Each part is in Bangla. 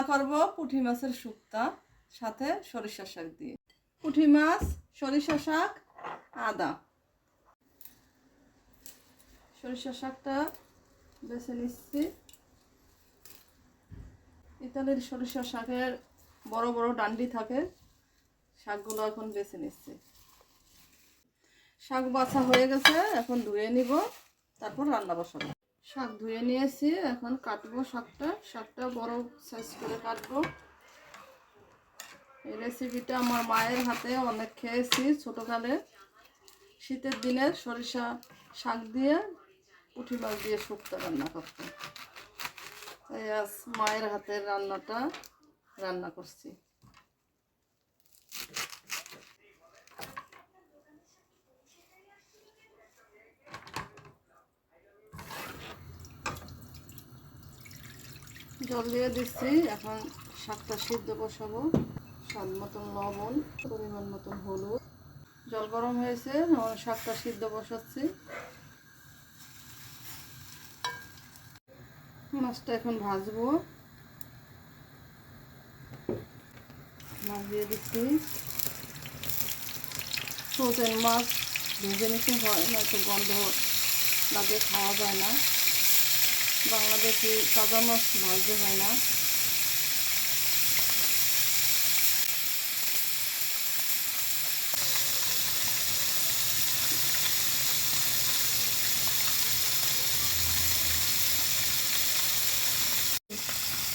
রান্না করব পুঁটি মাছের শুক্তা, সাথে সরিষা শাক দিয়ে। পুঁটি মাছ, সরিষা শাক, আদা। সরিষা শাকটা বেছে নিচ্ছি। ইতালির সরিষা শাকের বড় বড় ডান্ডি থাকে, শাকগুলো এখন বেছে নিচ্ছি। শাক বাছা হয়ে গেছে, এখন ধুয়ে নিব, তারপর রান্না বসাবো। শাক ধুয়ে নিয়েছি, এখন কাটবো শাকটা। শাকটা বড় সাইজ করে কাটবো। এই রেসিপিটা আমার মায়ের হাতে অনেক খেয়েছি ছোটোকালে। শীতের দিনে সরিষা শাক দিয়ে পুঁটি মাছ দিয়ে শুক্তো রান্না করতো এই আজ মায়ের হাতের রান্নাটা রান্না করছি। জল দিয়ে দিচ্ছি। এখন শাকটা সিদ্ধ বসাবো। স্বাদ মতন লবণ, পরিমাণ মতন হলুদ। জল গরম হয়েছে আমার শাকটা সিদ্ধ বসাচ্ছি। মাছটা এখন ভাজবো। মাছ দিয়ে দিচ্ছি। ফ্রোজেন মাছ ভেজে নিতে হয়, নয়তো গন্ধ লাগে, খাওয়া যায় না। বাংলাদেশি তাজা মাছ ভাজতে হয় না।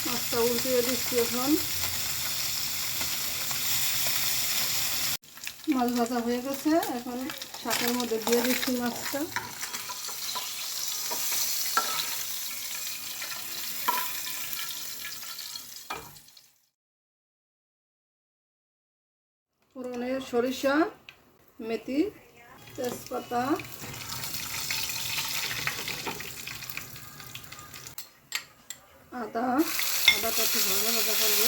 মাছটা উল্টিয়ে দিচ্ছি এখন। মাছ ভাজা হয়ে গেছে। এখন শাকের মধ্যে দিয়ে দিচ্ছি মাছটা। সরিষা, মেথি, তেজপাতা। আদা আদাটা একটু ভাজা ভাজা করব।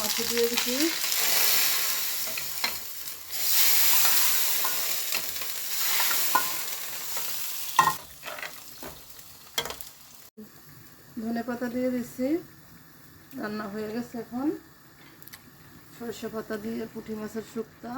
মাছে দিয়ে দিচ্ছি। ধনে পাতা দিয়ে দিচ্ছি। রান্না হয়ে গেছে এখন। সরষে পাতা দিয়ে পুঁটি মাছের শুক্তা।